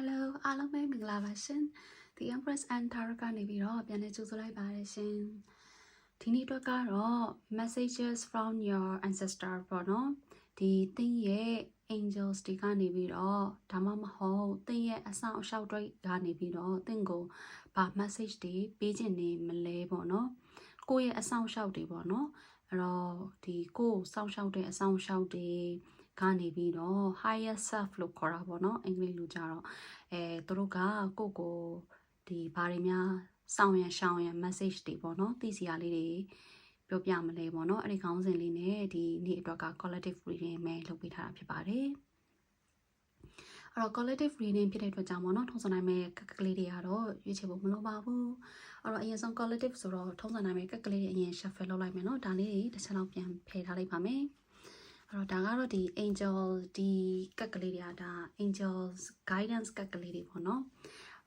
Hello အားလုံးပဲမင်္ဂလာပါရှင် The Empress and Tarot ကနေပြီးတော့ပြန်လည်ကြိုဆိုလိုက်ပါတယ်ရှင်ဒီနေ့အတွက်ကတော့ messages from your ancestor ပေါ့နော်ဒီသင်ရဲ့ angels တွေကနေပြီးတော့ဒါမှမဟုတ်သင်ရဲ့အဆောင်အရှောက်တွေကနေပြီးတော့သင်ကိုဗာ message တွေပေးခြင်းနေမလဲပေါ့နော်ကိုယ့်ရဲ့အဆောင်အရှောက်တွေပေါ့နော်အဲ့တော့ဒီကိုယ်စောင့်ရှောက်တဲ့အဆောင်အရှောက်တွေ ကနေပြီးတော့ higher self လို့ခေါ်တာပေါ့နော်အင်္ဂလိပ်လိုကြတော့အဲသူတို့ကကိုယ့်ကိုဒီဘာတွေများစောင့်ရန်ရှောင်ရန် message တွေပေါ့နော်သိစရာလေးတွေပြောပြမလဲပေါ့နော်အဲ့ဒီခေါင်းစဉ်လေးနဲ့ဒီနေ့အတွက်က collective reading ပဲလုပ်ပေးထားတာဖြစ်ပါတယ်အဲ့တော့ collective reading ဖြစ်တဲ့အတွက်ကြောင့်ပေါ့နော်ထုံးစံနိုင်မဲ့ကကလေးတွေကတော့ရွေးချယ်ဖို့မလိုပါဘူးအဲ့တော့အရင်ဆုံး collective ဆိုတော့ထုံးစံနိုင်မဲ့ကကလေးတွေအရင် shuffle လုပ်လိုက်မယ်နော်ဒါလေးတွေတစ်ချက်လောက်ပြန်ဖယ်ထားလိုက်ပါမယ် အဲ့တော့ဒါကတော့ဒီ angel ဒီကက်ကလေးတွေကဒါ angels guidance ကက်ကလေးတွေပေါ့နော်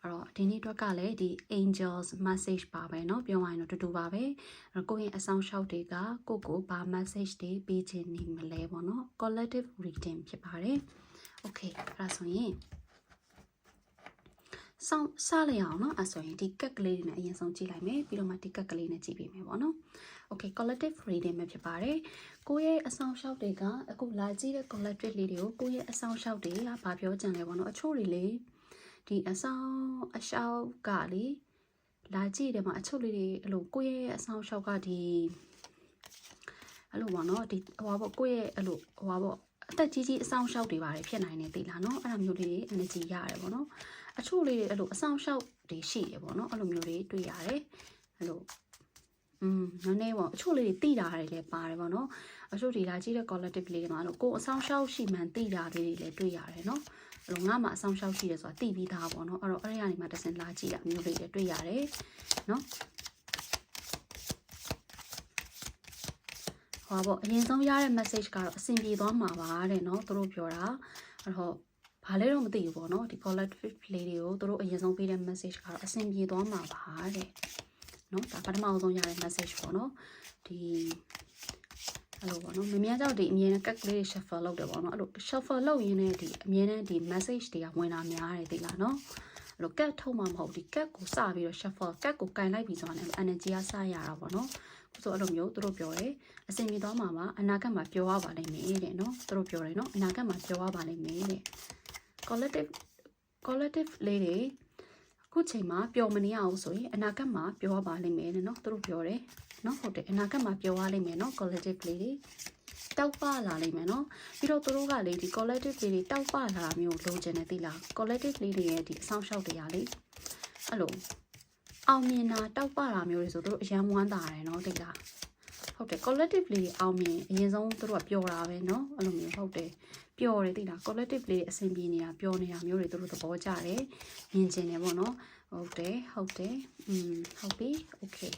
အဲ့တော့ဒီနေ့အတွက်ကလည်းဒီ angels message ပါပဲเนาะပြောရရင်တော့တူတူပါပဲအဲ့တော့ကိုယ့်ရဲ့အဆောင်ရှောက်တွေကကိုယ့်ကိုဘာ message တွေပေးခြင်းနေမလဲပေါ့เนาะ collective reading ဖြစ်ပါတယ် okay အဲ့ဒါဆိုရင်ဆောင်းစားလိုက်အောင်เนาะအဲ့ဆိုရင်ဒီကက်ကလေးတွေနဲ့အရင်ဆုံးကြည့်လိုက်မယ်ပြီးတော့မှဒီကက်ကလေးနဲ့ကြည့်ပေးမယ်ပေါ့เนาะ okay collective reading ပဲဖြစ်ပါတယ် ကိုယ့်ရဲ့အဆောင်ရှောက်တွေကအခုလာကြည့်တဲ့ collective လေးတွေကိုကိုယ့်ရဲ့အဆောင်ရှောက်တွေကဘာပြောကြံလဲပေါ့နော်အချို့တွေလေဒီအဆောင်အရှောက်ကလေလာကြည့်တယ်မှာအချို့လေးတွေအဲ့လိုကိုယ့်ရဲ့အဆောင်ရှောက်ကဒီအဲ့လိုပေါ့နော်ဒီဟိုပါပေါ့ကိုယ့်ရဲ့အဲ့လိုဟိုပါပေါ့အသက်ကြီးကြီးအဆောင်ရှောက်တွေပါတယ်ဖြစ်နိုင်တယ်သိလားနော်အဲ့လိုမျိုးလေးတွေ energy ရတယ်ပေါ့နော်အချို့လေးတွေအဲ့လိုအဆောင်ရှောက်တွေရှိတယ်ပေါ့နော်အဲ့လိုမျိုးတွေတွေ့ရတယ်အဲ့လို อืมနည်းနည်းပေါ့အချို့လေးတွေတိတာတွေလည်းပါတယ်ပေါ့နော်အချို့ဒီလာကြည့်တဲ့ collective လေးတွေမှာလို့ကိုယ်အဆောင်ရှောက်ရှိမှန်တိတာလေးတွေလည်းတွေ့ရတယ်နော်အဲ့လိုငါမှအဆောင်ရှောက်ရှိတယ်ဆိုတာတိပြီးသားပေါ့နော်အဲ့တော့အဲ့ဒီကနေမှတစ်စင်လာကြည့်တာမျိုးလေးတွေတွေ့ရတယ်နော်ဟောပေါ့အရင်ဆုံးရတဲ့ message ကတော့အဆင်ပြေသွားမှာပါတဲ့နော်သူတို့ပြောတာအဲ့တော့ဘာလဲတော့မသိဘူးပေါ့နော်ဒီ collective လေးတွေကိုသူတို့အရင်ဆုံးပေးတဲ့ message ကတော့အဆင်ပြေသွားမှာပါတဲ့ နော်ဒါပထမအောင်ဆုံးရတဲ့ message ပေါ့နော်ဒီအဲ့လိုပေါ့နော်မမြကြောက်ဒီအမြဲတမ်း cut ကလေး shuffle လုပ်တယ်ပေါ့နော်အဲ့လို shuffle လုပ်ရင်းနဲ့ဒီအမြဲတမ်းဒီ message တွေကဝင်လာများတယ်သိလားနော်အဲ့လို cut ထုတ်မှမဟုတ်ဒီ cut ကိုစပြီးတော့ shuffle cut ကိုကင်လိုက်ပြီးဆိုတော့ energy ကစရတာပေါ့နော်ခုဆိုအဲ့လိုမျိုးသူတို့ပြောတယ်အစင်ပြေသွားမှာပါအနာဂတ်မှာပြောရပါလိမ့်မယ်တဲ့နော်သူတို့ပြောတယ်နော်အနာဂတ်မှာပြောရပါလိမ့်မယ်တဲ့ collective collective လေးတွေအ ခုချိန်မှာပျော်မနေရအောင်ဆိုရင်အနာဂတ်မှာပျော်ရပါလိမ့်မယ်နော်သူတို့ပြောတယ်နော်ဟုတ်တယ်အနာဂတ်မှာပျော်ရလိမ့်မယ်နော် collective လေးတွေတောက်ပလာလိမ့်မယ်နော်ပြီးတော့သူတို့ကလေဒီ collective လေးတွေတောက်ပလာတာမျိုးလိုချင်တယ်သိလား collective လေးတွေရဲ့ဒီအဆောင်ရှောက်တရားလေးအဲ့လိုအောင်မြင်တာတောက်ပတာမျိုးတွေဆိုသူတို့အရန်ဝမ်းသာတယ်နော်သိလား ဟုတ်တယ် collective လေးတွေအောင်မြင်အရင်ဆုံးသူတို့ကပျော်တာပဲเนาะအဲ့လိုမျိုးဟုတ်တယ်ပျော်တယ်သိလား collective လေးအဆင်ပြေနေတာပျော်နေတာမျိုးတွေသူတို့သဘောကျတယ်မြင်ကျင်တယ်ပေါ့နော်ဟုတ်တယ်ဟုတ်တယ်อืมဟုတ်ပြီ okay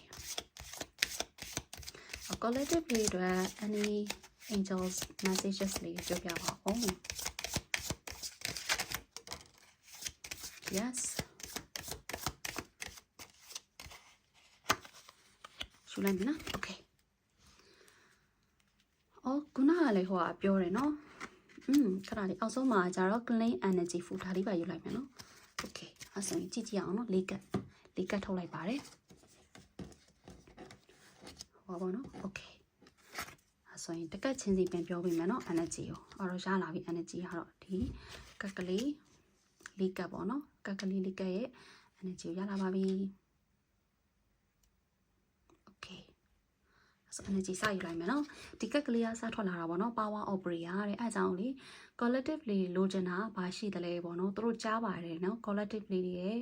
a collective လေးတွေ any angels messages လေးပြောပြပါဦး yes ရှုလိုက်ပြီနော် okay အော်ခုနကလည်းဟိုကပြောတယ်နော်อืมခဏလေးအောက်ဆုံးမှာကျတော့ clean energy food ဒါလေးပါယူလိုက်မယ်နော် okay အဲ့ဆိုရင်ကြည့်ကြည့်အောင်နော်လေးကတ်လေးကတ်ထုတ်လိုက်ပါတယ်ဟောပါနော် okay အဲ့ဆိုရင်တကတ်ချင်းစီပြန်ပြောပေးမယ်နော် energy ကိုအော်တော့ရလာပြီ energy ကတော့ဒီကတ်ကလေးလေးကတ်ပေါ့နော်ကတ်ကလေးလေးကတ်ရဲ့ energy ကိုရလာပါပြီ okay ဆို energy စယူလိုက်မယ်နော်ဒီကက်ကလေးကစထွက်လာတာပေါ့နော် power operator တဲ့အဲအကြောင်းလေ collective လေးလိုချင်တာဘာရှိသလဲပေါ့နော်သူတို့ကြားပါတယ်နော် collective လေးတွေရဲ့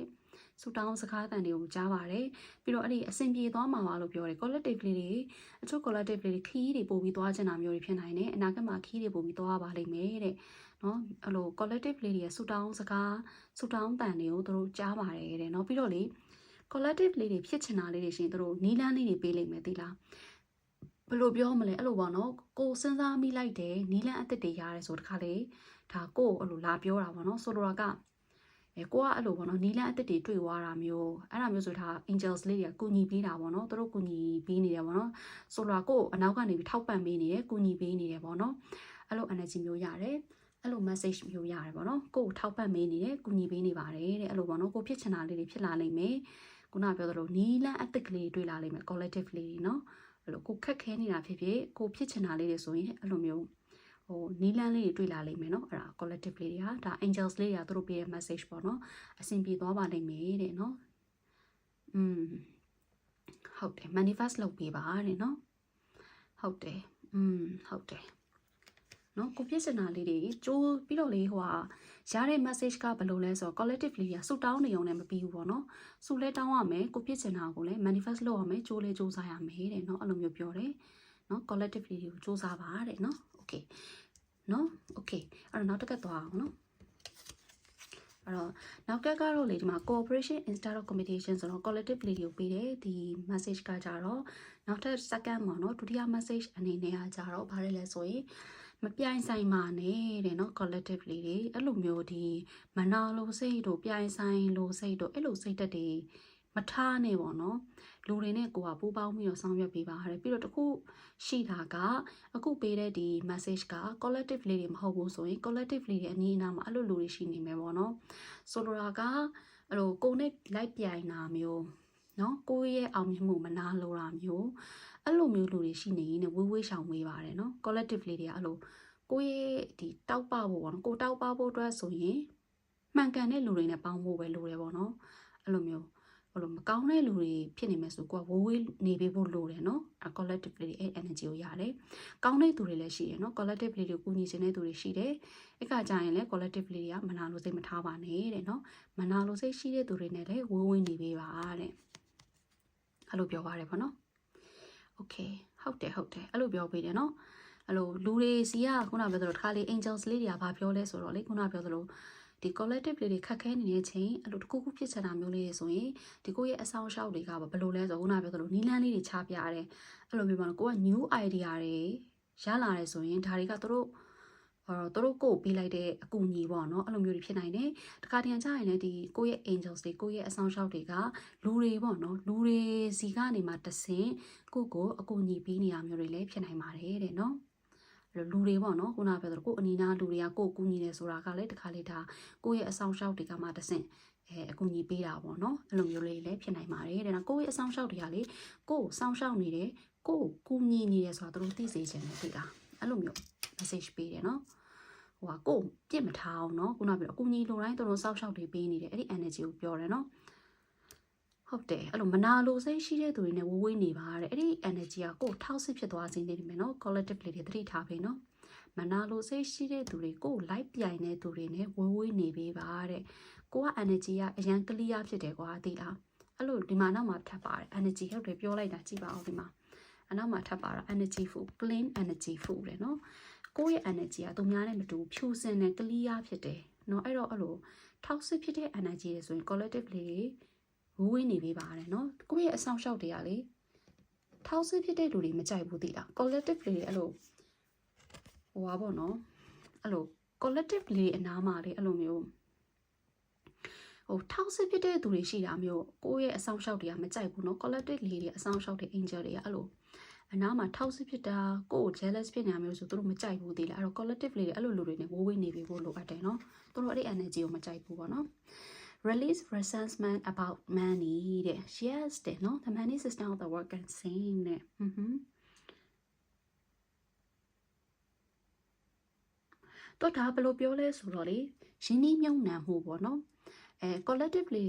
ဆူတောင်းစကားတန်တွေကိုကြားပါတယ်ပြီးတော့အဲ့ဒီအဆင်ပြေသွားမှာပါလို့ပြောတယ် collective လေးတွေအချို့ collective လေးတွေခီးတွေပို့ပြီးသွားချင်တာမျိုးတွေဖြစ်နိုင်တယ်အနာဂတ်မှာခီးတွေပို့ပြီးသွားပါလိမ့်မယ်တဲ့နော်အဲ့လို collective လေးတွေရဲ့ဆူတောင်းစကားဆူတောင်းတန်တွေကိုသူတို့ကြားပါတယ်တဲ့နော်ပြီးတော့လေ collective လေးတွေဖြစ်ချင်တာလေးတွေရှင်သူတို့နီးလန်းလေးတွေပေးလိမ့်မယ်သိလား ဘယ်လိုပြောမလဲအဲ့လိုပေါ့နော်ကိုစဉ်းစားမိလိုက်တယ်နီးလန်းအစ်စ်တွေရတယ်ဆိုတခါလေဒါကိုအဲ့လိုလာပြောတာပေါ့နော်ဆိုလိုတာကအဲကိုကအဲ့လိုပေါ့နော်နီးလန်းအစ်စ်တွေတွေ့သွားတာမျိုးအဲ့ဒါမျိုးဆိုဒါ angels လေးတွေကကူညီပေးတာပေါ့နော်သူတို့ကူညီပေးနေတယ်ပေါ့နော်ဆိုလိုတာကိုအနောက်ကနေပြီးထောက်ပံ့ပေးနေတယ်ကူညီပေးနေတယ်ပေါ့နော်အဲ့လို energy မျိုးရတယ်အဲ့လို message မျိုးရတယ်ပေါ့နော်ကိုယ်ထောက်ပံ့မေးနေတယ်ကူညီပေးနေပါတယ်တဲ့အဲ့လိုပေါ့နော်ကိုဖြစ်ချင်တာလေးတွေဖြစ်လာနိုင်မယ်ခုနပြောသလိုနီလန်အသစ်ကလေးတွေ့လာနိုင်မယ် collective လေးတွေနော် အဲ့လိုကိုခက်ခဲနေတာဖြစ်ဖြစ်ကိုဖြစ်ချင်တာလေးတွေဆိုရင်အဲ့လိုမျိုးဟိုနီလန်လေးတွေတွေ့လာနိုင်မယ်နော်အဲ့ဒါ collective လေးတွေကဒါ angels လေးတွေကသူတို့ပေးတဲ့ message ပေါ့နော်အဆင်ပြေသွားပါလိမ့်မယ်တဲ့နော်อืมဟုတ်တယ် manifest လုပ်ပေးပါတဲ့နော်ဟုတ်တယ်อืมဟုတ်တယ် နော်ကိုပြည့်စင်တာလေးတွေကြိုးပြီးတော့လေဟိုဟာရတဲ့ message ကဘယ်လိုလဲဆိုတော့ collectively ကဆူတောင်းနေအောင်လည်းမပြီးဘူးပေါ့နော်ဆူလဲတောင်းရမယ်ကိုပြည့်စင်တာကိုလည်း manifest လုပ်ရမယ်ကြိုးလဲကြိုးစားရမယ်တဲ့နော်အဲ့လိုမျိုးပြောတယ်နော် collectively ကိုကြိုးစားပါတဲ့နော် okay နော် okay အဲ့တော့နောက်တစ်ခါသွားအောင်နော်အဲ့တော့နောက်ကကတော့လေဒီမှာ cooperation instead of competition ဆိုတော့ collectively ကိုပေးတယ်ဒီ message ကကြတော့နောက်ထပ် second ပေါ့နော်ဒုတိယ message အနေနဲ့ကကြတော့ဘာလဲလဲဆိုရင် မပြိုင်ဆိုင်ပါနဲ့တဲ့နော် collectively တွေအဲ့လိုမျိုးဒီမနာလိုစိတ်တို့ပြိုင်ဆိုင်လိုစိတ်တို့အဲ့လိုစိတ်တက်တွေမထားနဲ့ပေါ့နော်လူတွေနဲ့ကိုကပူးပေါင်းပြီးတော့ဆောင်ရွက်ပေးပါရတယ်ပြီးတော့တခုရှိတာကအခုပေးတဲ့ဒီ message က collective လေးတွေမဟုတ်ဘူးဆိုရင် collective လေးတွေအနည်းအနားမှာအဲ့လိုလူတွေရှိနေမယ်ပေါ့နော်ဆိုလိုတာကအဲ့လိုကိုနဲ့လိုက်ပြိုင်တာမျိုးနော်ကိုယ့်ရဲ့အောင်မြင်မှုမနာလိုတာမျိုး အဲ့လိုမျိုးလူတွေရှိနေရင်ဝေးဝေးရှောင်ဝေးပါတယ်နော် collective လေးတွေကအဲ့လိုကိုယ့်ရဲ့ဒီတောက်ပဖို့ပေါ့နော်ကိုတောက်ပဖို့အတွက်ဆိုရင်မှန်ကန်တဲ့လူတွေနဲ့ပေါင်းဖို့ပဲလိုတယ်ပေါ့နော်အဲ့လိုမျိုးဘလို့မကောင်းတဲ့လူတွေဖြစ်နေမယ်ဆိုကိုကဝေးဝေးနေပေးဖို့လိုတယ်နော် collectively အဲ့ energy ကိုရတယ်ကောင်းတဲ့သူတွေလည်းရှိတယ်နော် collectively ကိုကူညီခြင်းတဲ့သူတွေရှိတယ်အဲ့ကကြရင်လည်း collectively ကမနာလို့စိတ်မထားပါနဲ့တဲ့နော်မနာလို့စိတ်ရှိတဲ့သူတွေနဲ့လည်းဝေးဝေးနေပေးပါတဲ့အဲ့လိုပြောပါတယ်ပေါ့နော် okay ဟုတ်တယ်ဟုတ်တယ်အဲ့လိုပြောပေးတယ်နော်အဲ့လိုလူတွေစီကခုနပြောသလိုတစ်ခါလေး angels လေးတွေကဘာပြောလဲဆိုတော့လေခုနပြောသလိုဒီ collective လေးတွေခက်ခဲနေတဲ့ချိန်အဲ့လိုတစ်ခုခုဖြစ်ချင်တာမျိုးလေးတွေဆိုရင်ဒီကိုယ့်ရဲ့အဆောင်ရှောက်တွေကဘယ်လိုလဲဆိုတော့ခုနပြောသလိုနီလန်းလေးတွေချပြရတယ်အဲ့လိုမျိုးပါတော့ကိုက new idea တွေရလာတယ်ဆိုရင်ဒါတွေကသူတို့ အော်တို့ကိုပေးလိုက်တဲ့အကူအညီပေါ့နော်အဲ့လိုမျိုးတွေဖြစ်နိုင်တယ်တခါတရံကြရင်လည်းဒီကိုယ့်ရဲ့ angels တွေကိုယ့်ရဲ့အဆောင်ရှောက်တွေကလူတွေပေါ့နော်လူတွေစီကနေမှတဆင်ကိုကိုအကူအညီပေးနေရမျိုးတွေလည်းဖြစ်နိုင်ပါတယ်တဲ့နော်အဲ့လူတွေပေါ့နော်ခုနကပြောသလိုကိုအနီနာလူတွေကကိုကူညီတယ်ဆိုတာကလည်းတခါလေဒါကိုယ့်ရဲ့အဆောင်ရှောက်တွေကမှတဆင်အဲအကူအညီပေးတာပေါ့နော်အဲ့လိုမျိုးလေးလည်းဖြစ်နိုင်ပါတယ်တဲ့နော်ကိုယ့်ရဲ့အဆောင်ရှောက်တွေကလေကိုယ်ဆောင်ရှောက်နေတယ်ကိုကူညီနေတယ်ဆိုတာတို့သိစေချင်တယ်သိလားအဲ့လိုမျိုး message ပေးတယ်နော် ဟိုကကိုပြစ်မထားအောင်เนาะခုနပြောအကူကြီးလိုတိုင်းတို့တို့စောက်ရှောက်တွေပေးနေတယ်အဲ့ဒီ energy ကိုပြောတယ်เนาะဟုတ်တယ်အဲ့လိုမနာလိုစိတ်ရှိတဲ့သူတွေနဲ့ဝဝေးနေပါတဲ့အဲ့ဒီ energy ကကိုထောက်စစ်ဖြစ်သွားစေနေတယ်မယ်เนาะ collective လေးတွေသတိထားပေးเนาะမနာလိုစိတ်ရှိတဲ့သူတွေကို light ပြိုင်တဲ့သူတွေနဲ့ဝဝေးနေပေးပါတဲ့ကိုက energy ကအရန် clear ဖြစ်တယ်ကွာသိလားအဲ့လိုဒီမှာနောက်မှာထပ်ပါတယ် energy ဟုတ်တယ်ပြောလိုက်တာကြည့်ပါဦးဒီမှာအနောက်မှာထပ်ပါတော့ energy food clean energy food လေနော် ကိုယ့်ရဲ့ energy ကသူများနဲ့မတူဖြူစင်တဲ့ clear ဖြစ်တယ်เนาะအဲ့တော့အဲ့လို toxic ဖြစ်တဲ့ energy တွေဆိုရင် collective လေးဝဝေးနေပေးပါတယ်เนาะကိုယ့်ရဲ့အဆောင်ရှောက်တွေကလေ toxic ဖြစ်တဲ့လူတွေမကြိုက်ဘူးသိလား collective လေးအဲ့လိုဟိုပါပေါ့เนาะအဲ့လို collective လေးအနားမှာလေအဲ့လိုမျိုးဟိုထောက်စစ်ဖြစ်တဲ့သူတွေရှိတာမျိုးကိုယ့်ရဲ့အဆောင်ရှောက်တွေကမကြိုက်ဘူးเนาะ collective လေးတွေအဆောင်ရှောက်တွေ angel တွေကအဲ့လို အနားမှာထောက်စစ်ဖြစ်တာကိုယ့်ကို jealous ဖြစ်နေတာမျိုးဆိုသူတို့မကြိုက်ဘူးသေးလားအဲ့တော့ collectively အဲ့လိုလူတွေနဲ့ဝိုးဝေးနေပြီးဖို့လိုအပ်တယ်နော်သူတို့အဲ့ဒီ energy ကိုမကြိုက်ဘူးပေါ့နော် release resentment about money တဲ့ yes တဲ့နော် the money system of the work and same တဲ့ဟွန်းဟွန်းတော့ဒါဘယ်လိုပြောလဲဆိုတော့လေရင်းနှီးမြုံနှံမှုပေါ့နော်အဲ collectively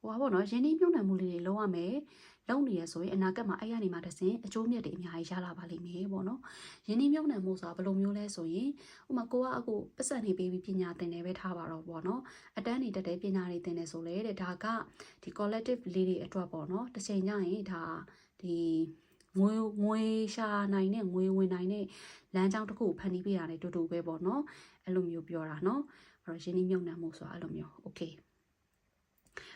ဟိုပါပေါ့နော်ရင်းနှီးမြုံနှံမှုလေးတွေလုပ်ရမယ် လုံနေရဆိုရင်အနာဂတ်မှာအဲ့ရနေမှာတဆင်အကျိုးမြတ်တွေအများကြီးရလာပါလိမ့်မယ်ပေါ့နော်။ယင်းနှမြုံနှံမှုဆိုတာဘယ်လိုမျိုးလဲဆိုရင်ဥမာကိုကအခုပတ်စံနေပေးပြီးပညာသင်တယ်ပဲထားပါတော့ပေါ့နော်။အတန်းနေတက်တဲ့ပညာတွေသင်တယ်ဆိုလေတဲ့ဒါကဒီ collective လေးတွေအတွက်ပေါ့နော်။တစ်ချိန်ကျရင်ဒါဒီငွေငွေရှာနိုင်တဲ့ငွေဝင်နိုင်တဲ့လမ်းကြောင်းတစ်ခုကိုဖန်တီးပေးတာနဲ့တူတူပဲပေါ့နော်။အဲ့လိုမျိုးပြောတာနော်။အဲ့တော့ယင်းနှမြုံနှံမှုဆိုတာအဲ့လိုမျိုး။ Okay ။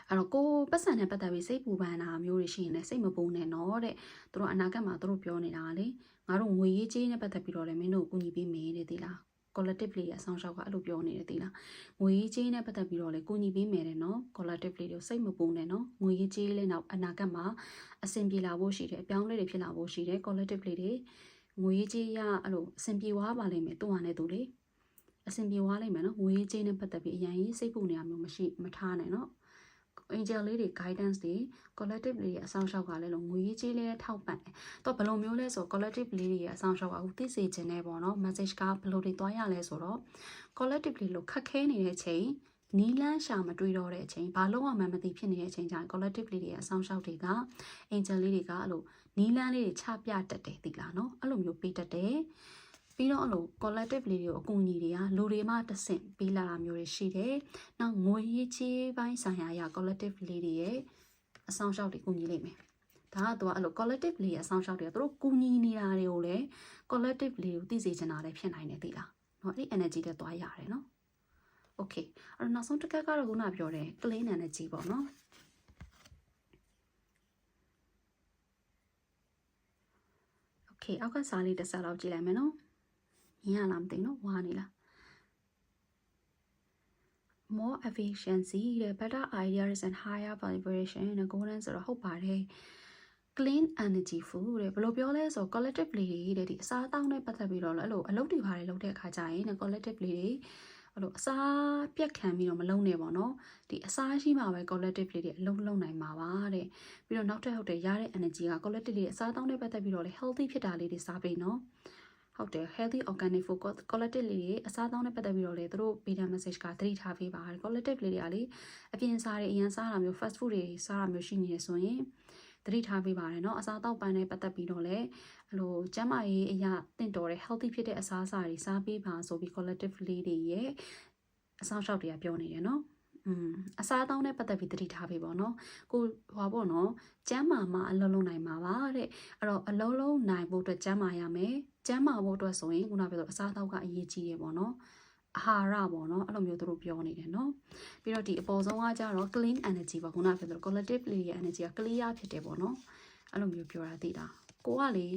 အဲ့တော့ကိုပတ်စံနဲ့ပတ်သက်ပြီးစိတ်ပူပန်တာမျိုးတွေရှိရင်လည်းစိတ်မပူနဲ့နော်တဲ့သူတို့အနာဂတ်မှာသူတို့ပြောနေတာလေငါတို့ငွေရေးကြေးနဲ့ပတ်သက်ပြီးတော့လည်းမင်းတို့ကူညီပေးမယ်တဲ့ဒီလား collectively အဆောင်ရှောက်ကအဲ့လိုပြောနေတယ်ဒီလားငွေရေးကြေးနဲ့ပတ်သက်ပြီးတော့လည်းကူညီပေးမယ်တဲ့နော် collectively တို့စိတ်မပူနဲ့နော်ငွေရေးကြေးလည်းနောက်အနာဂတ်မှာအဆင်ပြေလာဖို့ရှိတယ်အပြောင်းလဲတွေဖြစ်လာဖို့ရှိတယ် collectively တွေငွေရေးကြေးရအဲ့လိုအဆင်ပြေသွားပါလိမ့်မယ်သူ့ဟာနဲ့သူလေအဆင်ပြေသွားလိမ့်မယ်နော်ငွေရေးကြေးနဲ့ပတ်သက်ပြီးအရင်ကြီးစိတ်ပူနေရမျိုးမရှိမထားနဲ့နော် angel လေးတွေ guidance တွေ collective လေးတွေအဆောင်ရှောက်ကလည်းလို့ငွေရေးကြေးလေးနဲ့ထောက်ပံ့တယ်။တော့ဘယ်လိုမျိုးလဲဆို collective လေးတွေရဲ့အဆောင်ရှောက်ကအခုသိစေခြင်းနဲ့ပေါ့နော် message ကဘယ်လိုတွေသွားရလဲဆိုတော့ collective လေးလို့ခက်ခဲနေတဲ့ချိန်နီလန်းရှာမတွေ့တော့တဲ့အချိန်ဘာလို့မှမသိဖြစ်နေတဲ့အချိန်ကျရင် collective လေးတွေရဲ့အဆောင်ရှောက်တွေက angel လေးတွေကအဲ့လိုနီလန်းလေးတွေချပြတတ်တယ်သိလားနော်အဲ့လိုမျိုးပေးတတ်တယ် ပြီးတော့အဲ့လို collective လေးတွေကိုအကူအညီတွေကလူတွေမှတဆင့်ပေးလာတာမျိုးတွေရှိတယ်။နောက်ငွေရေးချေးပိုင်းဆိုင်ရာအရာ collective လေးတွေရဲ့အဆောင်ရှောက်တွေကူညီလိမ့်မယ်။ဒါကတော့အဲ့လို collective လေးရဲ့အဆောင်ရှောက်တွေကသူတို့ကူညီနေတာတွေကိုလည်း collective လေးကိုသိစေချင်တာလည်းဖြစ်နိုင်တယ်သိလား။နော်အဲ့ဒီ energy တွေသွားရတယ်နော်။ okay အဲ့တော့နောက်ဆုံးတစ်ခါကတော့ခုနပြောတဲ့ clean energy ပေါ့နော်။ okay အောက်ကစာလေးတစ်ဆက်လောက်ကြည့်လိုက်မယ်နော်။ မြင်ရလားမသိဘူးနော်။ဝါနေလား more efficiency တဲ့ better ideas and higher vibration နဲ့ golden ဆိုတော့ဟုတ်ပါတယ် clean energy food တဲ့ဘယ်လိုပြောလဲဆိုတော့ collectively တဲ့ဒီအစားအသောက်နဲ့ပတ်သက်ပြီးတော့လည်းအဲ့လိုအလုပ်တွေပါတယ်လုပ်တဲ့အခါကျရင် collectively တွေအဲ့လိုအစားပြက်ခံပြီးတော့မလုံးနဲ့ပေါ့နော်ဒီအစားရှိမှပဲ collectively တွေအလုပ်လုပ်နိုင်မှာပါတဲ့ပြီးတော့နောက်ထပ်ဟုတ်တယ်ရတဲ့ energy က collectively အစားအသောက်နဲ့ပတ်သက်ပြီးတော့လည်း healthy ဖြစ်တာလေးတွေစားပေးနော် ဟုတ်တယ် healthy organic food collective လေးတွေအစားအသောက်နဲ့ပတ်သက်ပြီးတော့လေသူတို့ beta message ကသတိထားပေးပါတယ် collective လေးတွေကလေအပြင်စားတွေအရင်စားတာမျိုး fast food တွေစားတာမျိုးရှိနေတယ်ဆိုရင်သတိထားပေးပါတယ်เนาะအစားအသောက်ပိုင်းနဲ့ပတ်သက်ပြီးတော့လေအဲ့လိုကျန်းမာရေးအရာတင့်တော်တဲ့ healthy ဖြစ်တဲ့အစားအစာတွေစားပေးပါဆိုပြီး collective လေးတွေရဲ့အဆောင်ရှောက်တွေကပြောနေတယ်เนาะ อืมအစားအသောက်နဲ့ပတ်သက်ပြီးသတိထားပေးပါတော့ကိုဟွာပေါ့နော်ကျမ်းမာမှအလုံးလုံးနိုင်မှာပါတဲ့အဲ့တော့အလုံးလုံးနိုင်ဖို့အတွက်ကျမ်းမာရမယ်ကျမ်းမာဖို့အတွက်ဆိုရင်ခုနပြောသလိုအစားအသောက်ကအရေးကြီးတယ်ပေါ့နော်အာဟာရပေါ့နော်အဲ့လိုမျိုးသူတို့ပြောနေတယ်နော်ပြီးတော့ဒီအပေါ်ဆုံးကကြတော့ clean energy ပေါ့ခုနပြောသလို collectively ရဲ့ energy က clear ဖြစ်တယ်ပေါ့နော်အဲ့လိုမျိုးပြောတာသိတာကိုကလေ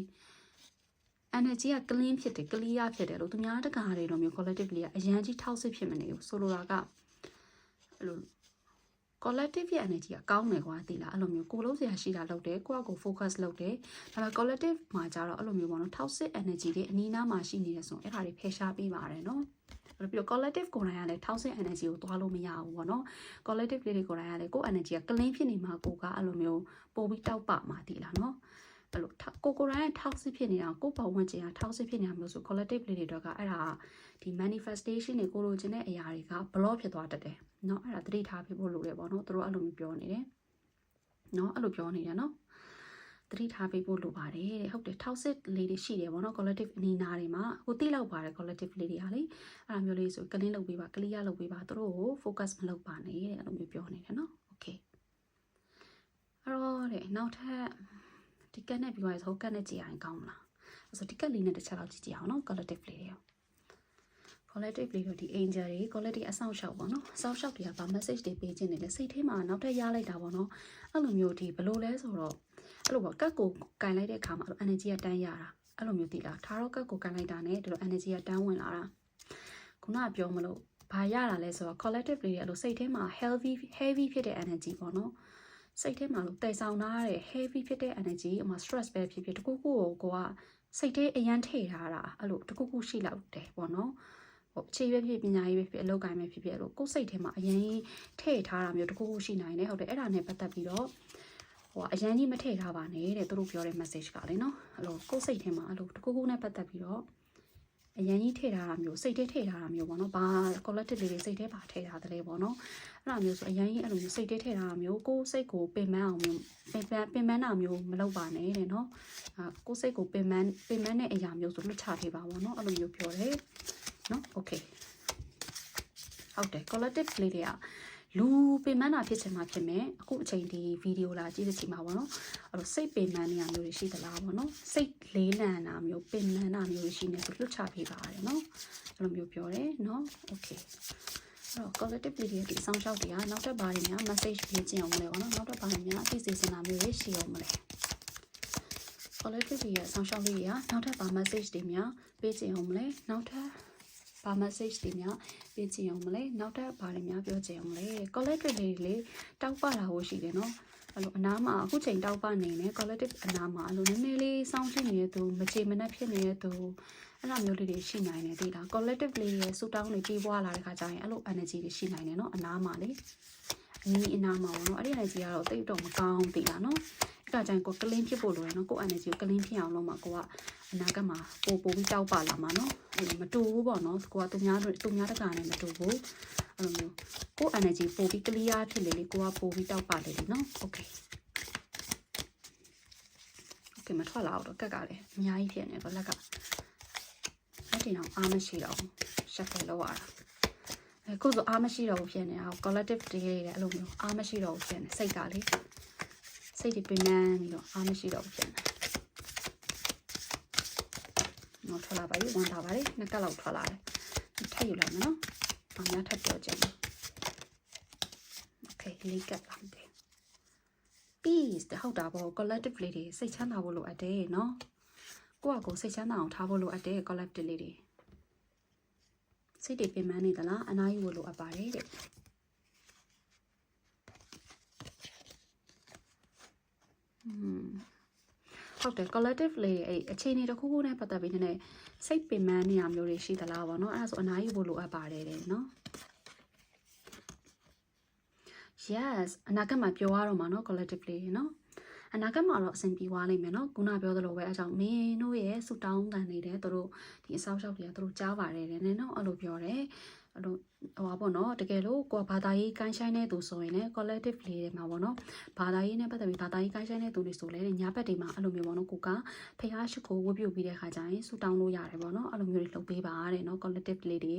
energy က clean ဖြစ်တယ် clear ဖြစ်တယ်လို့သူများတကာတွေလိုမျိုး collectively ကအရန်ကြီးထောက်စစ်ဖြစ်မနေဘူးဆိုလိုတာက အဲ့လို collective ရဲ့ energy ကကောင်းတယ်ကွာသိလားအဲ့လိုမျိုးကိုလုံးစရာရှိတာလုပ်တယ်ကိုကကို focus လုပ်တယ်ဒါပေမဲ့ collective မှာကြတော့အဲ့လိုမျိုးပေါ့နော် toxic energy တွေအနီးနားမှာရှိနေတယ်ဆိုရင်အဲ့ဒါတွေဖယ်ရှားပေးပါတယ်နော်အဲ့ပြီးတော့ collective ကိုယ်တိုင်ကလည်း toxic energy ကိုသွားလို့မရဘူးပေါ့နော် collective လေးတွေကိုယ်တိုင်ကလည်းကိုယ် energy က clean ဖြစ်နေမှာကိုကအဲ့လိုမျိုးပို့ပြီးတောက်ပမှာသိလားနော်အဲ့လိုကိုကိုရိုင်း toxic ဖြစ်နေတာကိုပတ်ဝန်းကျင်က toxic ဖြစ်နေတာမျိုးဆို collective လေးတွေတော့ကအဲ့ဒါဒီ manifestation တွေကိုလိုချင်တဲ့အရာတွေက block ဖြစ်သွားတတ်တယ် เนาะအဲ့ဒါသတိထားပေးဖို့လိုတယ်ပေါ့နော်သူတို့အဲ့လိုမျိုးပြောနေတယ်เนาะအဲ့လိုပြောနေတယ်เนาะသတိထားပေးဖို့လိုပါတယ်တဲ့ဟုတ်တယ် toxic လေးတွေရှိတယ်ပေါ့နော် collective အနီးနားတွေမှာဟိုတိလောက်ပါတယ် collective လေးတွေကလေအဲ့ဒါမျိုးလေးဆိုကလင်းလုပ်ပေးပါ clear လုပ်ပေးပါသူတို့ကို focus မလုပ်ပါနဲ့တဲ့အဲ့လိုမျိုးပြောနေတယ်เนาะ okay အဲ့တော့တဲ့နောက်ထပ်ဒီကက်နဲ့ပြီးသွားရင်ဟိုကက်နဲ့ကြည်ရင်ကောင်းမလားအဲ့ဆိုဒီကက်လေးနဲ့တစ်ချက်လောက်ကြည့်ကြအောင်เนาะ collective လေးတွေ collective လေးတို့ဒီ angel တွေ collective အဆောင်ရှောက်ပေါ့နော်အဆောင်ရှောက်တွေကဗာ message တွေပေးခြင်းနေလေစိတ်ထဲမှာနောက်ထပ်ရလိုက်တာပေါ့နော်အဲ့လိုမျိုးဒီဘလို့လဲဆိုတော့အဲ့လိုပေါ့ကတ်ကိုကင်လိုက်တဲ့အခါမှာအဲ့လို energy ကတန်းရတာအဲ့လိုမျိုးသိလားထားတော့ကတ်ကိုကင်လိုက်တာနဲ့ဒီလို energy ကတန်းဝင်လာတာခုနကပြောမလို့ဘာရတာလဲဆိုတော့ collective လေးတွေအဲ့လိုစိတ်ထဲမှာ healthy heavy ဖြစ်တဲ့ energy ပေါ့နော်စိတ်ထဲမှာလို့တိတ်ဆောင်ထားတဲ့ heavy ဖြစ်တဲ့ energy အမှ stress ပဲဖြစ်ဖြစ်တကူကူကိုကိုကစိတ်ထဲအရန်ထိထားတာအဲ့လိုတကူကူရှိလောက်တယ်ပေါ့နော် ဟိုအခြေရွက်ဖြစ်ပညာရေးပဲဖြစ်အလုပ်ကိုင်းပဲဖြစ်ဖြစ်လို့ကိုယ်စိတ်ထဲမှာအရင်ထည့်ထားတာမျိုးတခုခုရှိနိုင်တယ်ဟုတ်တယ်အဲ့ဒါနဲ့ပတ်သက်ပြီးတော့ဟိုအရင်ကြီးမထည့်ထားပါနဲ့တဲ့သူတို့ပြောတဲ့ message ကလေနော်အဲ့လိုကိုယ်စိတ်ထဲမှာအဲ့လိုတခုခုနဲ့ပတ်သက်ပြီးတော့အရင်ကြီးထည့်ထားတာမျိုးစိတ်ထဲထည့်ထားတာမျိုးပေါ့နော်ဘာ collective လေးတွေစိတ်ထဲပါထည့်ထားတယ်လေပေါ့နော်အဲ့ဒါမျိုးဆိုအရင်ကြီးအဲ့လိုမျိုးစိတ်ထဲထည့်ထားတာမျိုးကိုယ်စိတ်ကိုပင်ပန်းအောင်မျိုးပင်ပန်းပင်ပန်းတာမျိုးမလုပ်ပါနဲ့တဲ့နော်အာကိုယ်စိတ်ကိုပင်ပန်းပင်ပန်းတဲ့အရာမျိုးဆိုလွတ်ချပေးပါပေါ့နော်အဲ့လိုမျိုးပြောတယ် နော် okay ဟုတ်တယ် collective လေးတွေကလူပင်မနာဖြစ်ချင်မှဖြစ်မယ်အခုအချိန်ဒီဗီဒီယိုလာကြည့်တဲ့ချိန်မှာပေါ့နော်အဲ့လိုစိတ်ပင်မနေရမျိုးတွေရှိသလားပေါ့နော်စိတ်လေးလံတာမျိုးပင်မနာမျိုးတွေရှိနေဆိုလွတ်ချပေးပါရတယ်နော်အဲ့လိုမျိုးပြောတယ်နော် okay အဲ့တော့ collective လေးတွေဒီစောင့်ရှောက်တွေကနောက်ထပ်ဘာတွေများ message ပေးကြည့်အောင်မလဲပေါ့နော်နောက်ထပ်ဘာတွေများအသိစေစင်တာမျိုးတွေရှိအောင်မလဲ collective တွေရဲ့စောင့်ရှောက်လေးတွေကနောက်ထပ်ဘာ message တွေများပေးကြည့်အောင်မလဲနောက်ထပ် ဘာ message တွေများပေးချင်အောင်မလဲနောက်ထပ်ဘာတွေများပြောချင်အောင်မလဲ collective တွေလေတောက်ပလာဖို့ရှိတယ်နော်အဲ့လိုအနားမှာအခုချိန်တောက်ပနေနေ collective အနားမှာအဲ့လိုနည်းနည်းလေးစောင့်ကြည့်နေတဲ့သူမချေမနှက်ဖြစ်နေတဲ့သူအဲ့လိုမျိုးလေးတွေရှိနိုင်တယ်သိလား collective လေးရဲ့ဆူတောင်းတွေပြေးပွားလာတဲ့ခါကျရင်အဲ့လို energy တွေရှိနိုင်တယ်နော်အနားမှာလေအနီးအနားမှာပေါ့နော်အဲ့ဒီ energy ကတော့တိတ်တော့မကောင်းသိလားနော်အဲ့ ဒါကြောင့်ကိုကလင်းဖြစ်ဖို့လိုတယ်နော်ကို energy ကိုကလင်းဖြစ်အောင်လုပ်မှာကိုကအနာကမှာပို့ပို့ပြီးတောက်ပါလာမှာနော်အဲ့လိုမတူဘူးပေါ့နော်ကိုကသူများသူများတကာနဲ့မတူဘူးအဲ့လိုမျိုးကို energy ပို့ပြီး clear ဖြစ်လေလေကိုကပို့ပြီးတောက်ပါလေလေနော် okay ကင်မထွက်လာတော့ကက်ကလည်းအများကြီးဖြစ်နေတော့လက်ကလက်တင်အောင်အားမရှိတော့ရှက်ဖယ်လောက်ရတာအဲကိုယ်ဆိုအားမရှိတော့ဘူးဖြစ်နေတာ collective တွေလည်းအဲ့လိုမျိုးအားမရှိတော့ဘူးဖြစ်နေစိတ်ကလေ စိတ်တွေပင်ပန်းပြီးတော့အားမရှိတော့ဘူးဖြစ်နေတော့ထွက်လာပါပြီဝန်တာပါလေနှစ်ကက်လောက်ထွက်လာတယ်ထပ်ယူလိုက်မယ်နော်အများထပ်ပြောကြမယ် okay လေးကက်လောက်တယ် peace တဲ့ဟုတ်တာပေါ့ collective လေးတွေစိတ်ချမ်းသာဖို့လိုအပ်တယ်နော်ကိုယ့်အကိုစိတ်ချမ်းသာအောင်ထားဖို့လိုအပ်တယ် collective လေးတွေစိတ်တွေပင်ပန်းနေသလားအနားယူဖို့လိုအပ်ပါတယ်တဲ့อืม ဟုတ်တယ် collective လေးတွေအဲ့အခြေအနေတစ်ခုခုနဲ့ပတ်သက်ပြီးနည်းနည်းစိတ်ပင်ပန်းနေရမျိုးတွေရှိသလားပေါ့နော်အဲ့ဒါဆိုအနားယူဖို့လိုအပ်ပါတယ်တဲ့နော် yes အနာဂတ်မှာပြောရတော့မှာเนาะ collectively เนาะအနာဂတ်မှာတော့အဆင်ပြေသွားလိမ့်မယ်เนาะခုနပြောသလိုပဲအကြောင်းမင်းတို့ရဲ့ဆူတောင်းတန်နေတယ်သူတို့ဒီအဆောက်အအုံတွေကသူတို့ကြားပါတယ်တဲ့နဲ့เนาะအဲ့လိုပြောတယ် အဲ့လိုဟိုပါပေါ့နော်တကယ်လို့ကိုကဘာသာရေးကိုင်းဆိုင်တဲ့သူဆိုရင်လည်း collective လေးတွေမှာပေါ့နော်ဘာသာရေးနဲ့ပတ်သက်ပြီးဘာသာရေးကိုင်းဆိုင်တဲ့သူတွေဆိုလည်းညာဘက်တွေမှာအဲ့လိုမျိုးပေါ့နော်ကိုကဖះရှိခိုးဝတ်ပြုတ်ပြီးတဲ့ခါကျရင်ဆူတောင်းလို့ရတယ်ပေါ့နော်အဲ့လိုမျိုးတွေလုပ်ပေးပါတဲ့နော် collective လေးတွေ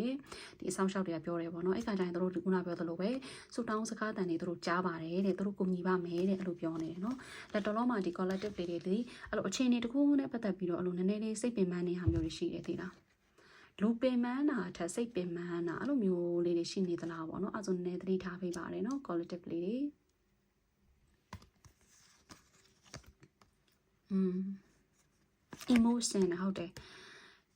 ဒီအဆောင်ရှောက်တွေကပြောတယ်ပေါ့နော်အဲ့ခါကျရင်တို့ခုနပြောသလိုပဲဆူတောင်းစကားတန်တွေတို့ကြားပါတယ်တဲ့တို့ကိုညီပါမယ်တဲ့အဲ့လိုပြောနေတယ်နော်လက်တော်လုံးမှာဒီ collective လေးတွေဒီအဲ့လိုအခြေအနေတစ်ခုနဲ့ပတ်သက်ပြီးတော့အဲ့လိုနည်းနည်းလေးစိတ်ပင်ပန်းနေရမျိုးတွေရှိတယ်သိလား လူပင်ပန်းတာထက်စိတ်ပင်ပန်းတာအဲ့လိုမျိုးလေးတွေရှိနေသလားပေါ့နော်အဲ့ဆိုနည်းနည်းသတိထားပေးပါတယ်နော် collective လေးတွေอืม emotion ဟုတ်တယ်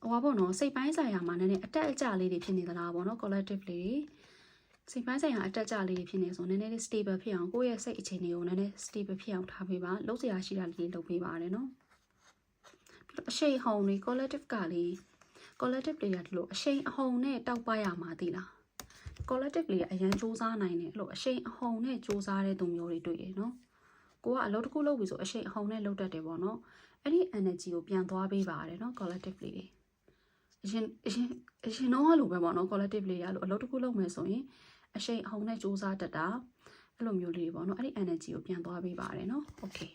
ဟိုပါပေါ့နော်စိတ်ပိုင်းဆိုင်ရာမှာနည်းနည်းအတက်အကျလေးတွေဖြစ်နေသလားပေါ့နော် collective လေးတွေစိတ်ပိုင်းဆိုင်ရာအတက်အကျလေးတွေဖြစ်နေဆိုနည်းနည်းလေး stable ဖြစ်အောင်ကိုယ့်ရဲ့စိတ်အခြေအနေကိုနည်းနည်း stable ဖြစ်အောင်ထားပေးပါလုံးစရာရှိတာလေးတွေလုပ်ပေးပါတယ်နော်ပြီးတော့အရှိန်ဟုန်လေး collective ကလေး collective လေးကဒီလိုအရှိန်အဟုန်နဲ့တောက်ပရမှာသိလား collective လေးကအရန်စူးစမ်းနိုင်တယ်အဲ့လိုအရှိန်အဟုန်နဲ့စူးစမ်းတဲ့သူမျိုးတွေတွေ့ရနော်ကိုကအလုပ်တစ်ခုလုပ်ပြီဆိုအရှိန်အဟုန်နဲ့လုပ်တတ်တယ်ပေါ့နော်အဲ့ဒီ energy ကိုပြန်သွားပေးပါတယ်နော် collective လေးတွေအရင်အရင်အရင်တော့လိုပဲပေါ့နော် collective လေးတွေကလို့အလုပ်တစ်ခုလုပ်မယ်ဆိုရင်အရှိန်အဟုန်နဲ့စူးစမ်းတတ်တာအဲ့လိုမျိုးလေးတွေပေါ့နော်အဲ့ဒီ energy ကိုပြန်သွားပေးပါတယ်နော် okay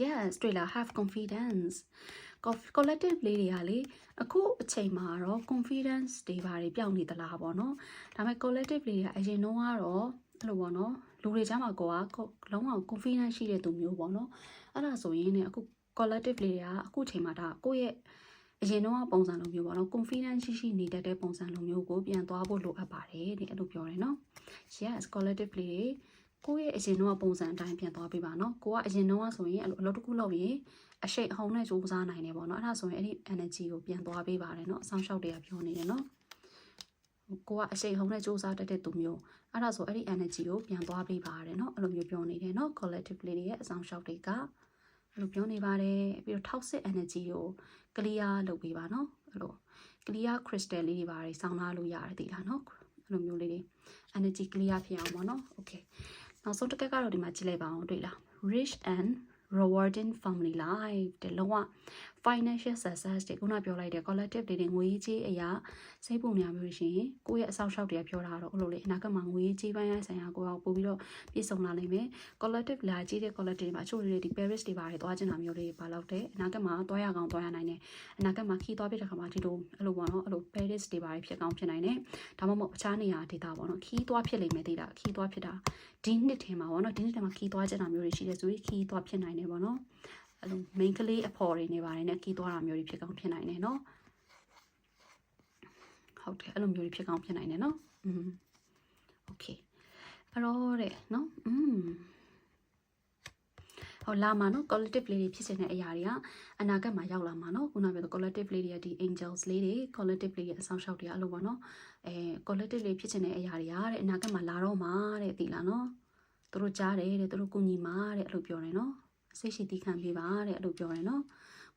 yes တွေ့လား have confidence collective လေးတွေကလေအခုအချိန်မှာတော့ confidence တွေဘာတွေပျောက်နေသလားပေါ့နော်ဒါပေမဲ့ collective လေးတွေကအရင်တော့ကတော့အဲ့လိုပေါ့နော်လူတွေချမ်းမှာကိုကလုံးဝ confidence ရှိတဲ့သူမျိုးပေါ့နော်အဲ့ဒါဆိုရင်ねအခု collective လေးတွေကအခုအချိန်မှာဒါကိုယ့်ရဲ့အရင်တော့ပုံစံလိုမျိုးပေါ့နော် confidence ရှိရှိနေတတ်တဲ့ပုံစံလိုမျိုးကိုပြန်သွားဖို့လိုအပ်ပါတယ်တဲ့အဲ့လိုပြောတယ်နော် yes collective လေးတွေ ကိုယ့်ရဲ့အရင်တော့ပုံစံအတိုင်းပြန်သွားပေးပါနော်ကိုကအရင်တော့ဆိုရင်အဲ့လိုအလုပ်တစ်ခုလုပ်ရင်အရှိန်အဟုန်နဲ့စူးစမ်းနိုင်တယ်ပေါ့နော်အဲ့ဒါဆိုရင်အဲ့ဒီ energy ကိုပြန်သွားပေးပါတယ်နော်အဆောင်လျှောက်တွေကပြောနေတယ်နော်ကိုကအရှိန်ဟုန်နဲ့စူးစမ်းတတ်တဲ့သူမျိုးအဲ့ဒါဆိုအဲ့ဒီ energy ကိုပြန်သွားပေးပါတယ်နော်အဲ့လိုမျိုးပြောနေတယ်နော် collective လေးတွေရဲ့အဆောင်လျှောက်တွေကအဲ့လိုပြောနေပါတယ်ပြီးတော့ toxic energy ကို clear လုပ်ပေးပါနော်အဲ့လို clear crystal လေးတွေပါတယ်စောင်းထားလို့ရတယ်ဒီလားနော်အဲ့လိုမျိုးလေးတွေ energy clear ဖြစ်အောင်ပေါ့နော် okay နောက်ဆုံးတစ်ကက်ကတော့ဒီမှာကြည့်လိုက်ပါအောင်တွေ့လား rich and rewarding family life တဲ့လုံးဝ financial success တွေခုနပြောလိုက်တဲ့ collective တွေငွေကြီးအရာစိတ်ပုံများမျိုးရှင်ကိုယ့်ရဲ့အဆောက်အအုံတွေကပြောတာတော့အဲ့လိုလေအနာဂတ်မှာငွေကြီးပိုင်းဆိုင်ရာကိုယ်ကပို့ပြီးတော့ပြည့်စုံလာနိုင်မယ် collective လာကြီးတဲ့ collective တွေမှာအချို့တွေဒီ Paris တွေပါတယ်သွားချင်တာမျိုးတွေပါလောက်တယ်အနာဂတ်မှာသွားရကောင်သွားရနိုင်တယ်အနာဂတ်မှာခီးသွားပြတဲ့ခါမှာဒီလိုအဲ့လိုပေါ့နော်အဲ့လို Paris တွေပါတယ်ဖြစ်ကောင်းဖြစ်နိုင်တယ်ဒါမှမဟုတ်အခြားနေရာဒေသပေါ့နော်ခီးသွားဖြစ်လိမ့်မယ်တိတာခီးသွားဖြစ်တာဒီနှစ်ထဲမှာပေါ့နော်ဒီနှစ်ထဲမှာခီးသွားချင်တာမျိုးတွေရှိတယ်ဆိုရင်ခီးသွားဖြစ်နိုင်တယ်ပေါ့နော် အဲ့လို main ကလေးအဖော်တွေနေပါတယ်နဲ့ခီးသွားတာမျိုးတွေဖြစ်ကောင်းဖြစ်နိုင်တယ်နော်ဟုတ်တယ်အဲ့လိုမျိုးတွေဖြစ်ကောင်းဖြစ်နိုင်တယ်နော်อืม okay အဲ့တော့တဲ့နော်อืมဟောလာမှာနော် collective လေးတွေဖြစ်နေတဲ့အရာတွေကအနာဂတ်မှာရောက်လာမှာနော်ခုနပြောတဲ့ collective လေးတွေကဒီ angels လေးတွေ collective လေးရဲ့အဆောင်ရှောက်တွေအဲ့လိုပေါ့နော်အဲ collective လေးဖြစ်နေတဲ့အရာတွေကတဲ့အနာဂတ်မှာလာတော့မှာတဲ့သိလားနော်သူတို့ကြားတယ်တဲ့သူတို့ကုညီမှာတဲ့အဲ့လိုပြောတယ်နော် စိတ်ရှိသီးခံပေးပါတဲ့အဲ့လိုပြောတယ်နော်